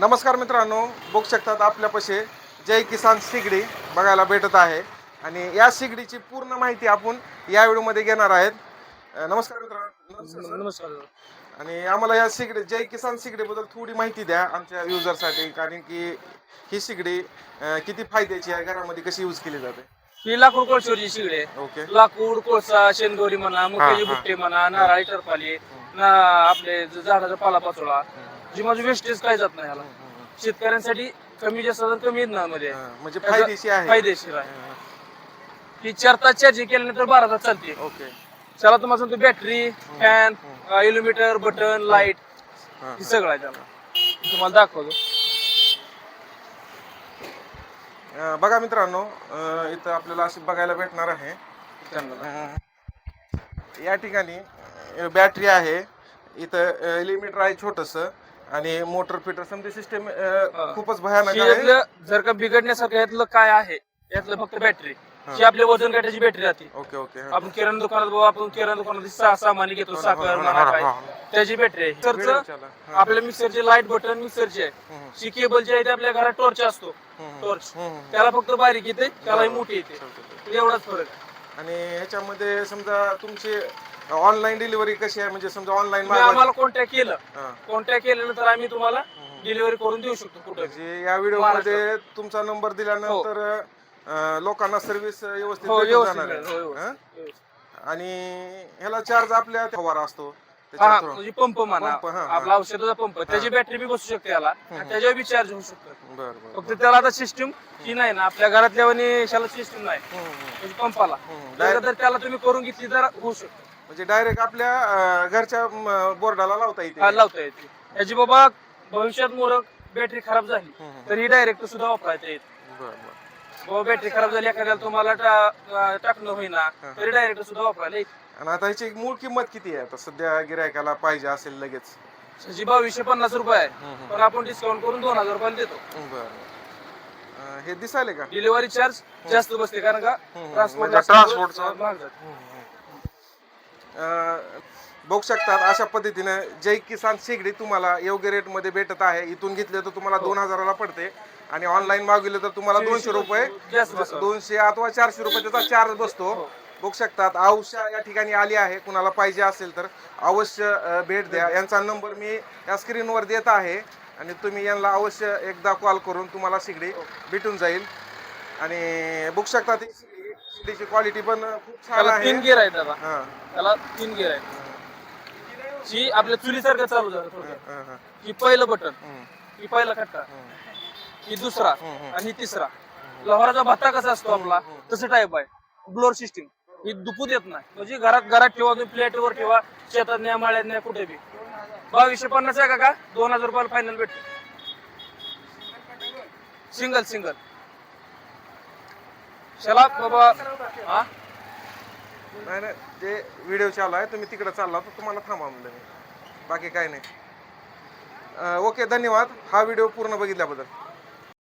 नमस्कार मित्रांनो बघू शकतात आपल्यापाशी जय किसान सिगडी बघायला भेटत आहे. आणि या सिगडीची पूर्ण माहिती आपण या व्हिडिओमध्ये घेणार आहेत. नमस्कार मित्रांनो. नमस्कार आणि आम्हाला या सिगडी जय किसान सिगडीबद्दल थोडी माहिती द्या आमच्या युजरसाठी कारण की ही सिगडी अ, किती फायद्याची आहे घरामध्ये कशी यूज केली जाते? ही लाकूड कोळशीवरची शिगडे ओके. लाकूड कोळसा शेणगोरी म्हणा मक्याची हा. बुट्टे म्हणा नारळी टरपाली ना आपले ज- झाडाचा पालापाचोळा जी माझं वेस्टेज काय जात नाही ह्याला शेतकऱ्यांसाठी कमी जास्त आणि कमी मध्ये. अ, म्हणजे फायदेशी आहे. फायदेशीर आहे. ही चार तास चार्जिंग केल्यानंतर बारा तास चालते. ओके. त्याला तुम्हाला सांगतो बॅटरी फॅन इलोमीटर बटन लाइट हा, सगळं आहे त्याला. तुम्हाला दाखवतो. बघा मित्रांनो अ, इथं आपल्याला अशी बघायला भेटणार आहे. त्यांना अ, या ठिकाणी बॅटरी आहे. इथं लिमिटर आहे छोटस. आणि मोटर फिटर समजा सिस्टम खूपच भयानक आहे. यातलं जर का बिघडण्यासारखं यातलं काय आहे? यातलं फक्त बॅटरी ही. आपल्या वजन काट्याची बॅटरी राहते. ओके ओके आपण किराणा दुकानात बघू आपण किराणा दुकानात सा- सामान घेतो साखर हो, म्हणा हो, काय. हो. त्याची बॅटरी आहे. व्हिडिओ मिक्सरचं. हा. आपल्या मिक्सरचे लाइट बटन मिक्सरचे. आहे हम्म, जी केबल जी आहे ते आपल्या घरात टॉर्च असतो. हम्म, टॉर्च हम्म. त्याला फक्त बारीक येते त्यालाही मोठी येते. एवढाच फरक आहे. आणि ह्याच्यामध्ये समजा तुमची ऑनलाईन डिलिव्हरी कशी आहे? म्हणजे समजा ऑनलाईन तुम्ही आम्हाला कॉन्टॅक्ट केलं? हा. कॉन्टॅक्ट केल्यानंतर आम्ही तुम्हाला डिलिव्हरी करून देऊ शकतो कुठे? म्हणजे या व्हिडिओमध्ये तुमचा नंबर दिल्यानंतर अ, लोकांना सर्व्हिस व्यवस्थित हो भेटून व्यवस्थित जाणार. मिळेल, हो, हा? आणि ह्याला चार्ज आपल्या फवारा असतो हा through. म्हणजे पंप म्हणा पंप, हा, हा. आपला औषधाचा पंप त्याची बॅटरी बी बसू शकते याला. आणि त्याच्यावर बी चार्ज होऊ शकतो. बरं बरं फक्त त्याला आता सिस्टम ही नाही ना आपल्या घरातल्या शाला सिस्टम नाही. हम्म, हम्म. म्हणजे पंपाला हम्म. जर त्याला तुम्ही करून घेतली तर होऊ शकतो. म्हणजे डायरेक्ट आपल्या अ, घरच्या बोर्डाला लावता येते. हा, लावता येते. याची बाबा भविष्यात मोरक बॅटरी खराब झाली हम्म. तर ही डायरेक्ट सुद्धा वापरायचा येते बरं बरं. बाबा बॅटरी खराब झाली एखाद्याला तुम्हाला टा- अं, टाकणं होईना तरी डायरेक्ट सुद्धा वापरायला येते आणि आता ह्याची मूळ किंमत किती आहे? आता सध्या गिरायकाला पाहिजे असेल लगेच. त्याची बावीसशे पन्नास रुपये आहे. हम्म. पण आपण डिस्काउंट करून दोन हजार रुपयाला देतो. बरं अ, हे दिसायले का? डिलिव्हरी चार्ज जास्त बसते कारण का हम्म. ट्रान्सपोर्ट म्हणजे महाग जातं. बघू शकतात अशा पद्धतीने जय किसान शेगडी तुम्हाला योग्य रेटमध्ये भेटत आहे. इथून घेतले तर तुम्हाला दोन हजाराला पडते. आणि ऑनलाईन मागविले तर तुम्हाला दोनशे रुपये. दोनशे अथवा चारशे रुपये त्याचा चार्ज बसतो. बघू शकतात. औषा या ठिकाणी आली आहे. कुणाला पाहिजे असेल तर अवश्य भेट द्या. यांचा नंबर मी या स्क्रीनवर देत आहे. आणि तुम्ही यांना अवश्य एकदा कॉल करून तुम्हाला शिगडी भेटून जाईल. आणि बघू शकतात शिगडीची क्वालिटी पण खूप छान त्याला आहे. तीन गिअर आहे त्याला हा. त्याला तीन गिअर आहे ही आपल्या चुलीसारखं चालू झालं हा, हा. ही. पहिलं बटन हम्म, ही पहिला खट्टा हम्म. ही दुसरा. आणि ही तिसरा. लोहाराचा भत्ता कसा असतो आपला? तसं टाईप आहे. ब्लोअर सिस्टीम ही दुपू देत नाही. म्हणजे घरात घरात ठेवा तुम्ही प्लेटवर ठेवा. शेतात न्या माळ्यात न्या कुठे बी. बावीसशे पन्नास आहे का का? दोन हजार रुपयाला फायनल भेटते. सिंगल सिंगल चला बाबा. हा? नाही नाही ते व्हिडिओ चालू आहे तुम्ही तिकडे चालला तर तुम्हाला थांबा म्हणलं मी. बाकी काय नाही. अं, ओके धन्यवाद. हा व्हिडिओ पूर्ण बघितल्याबद्दल.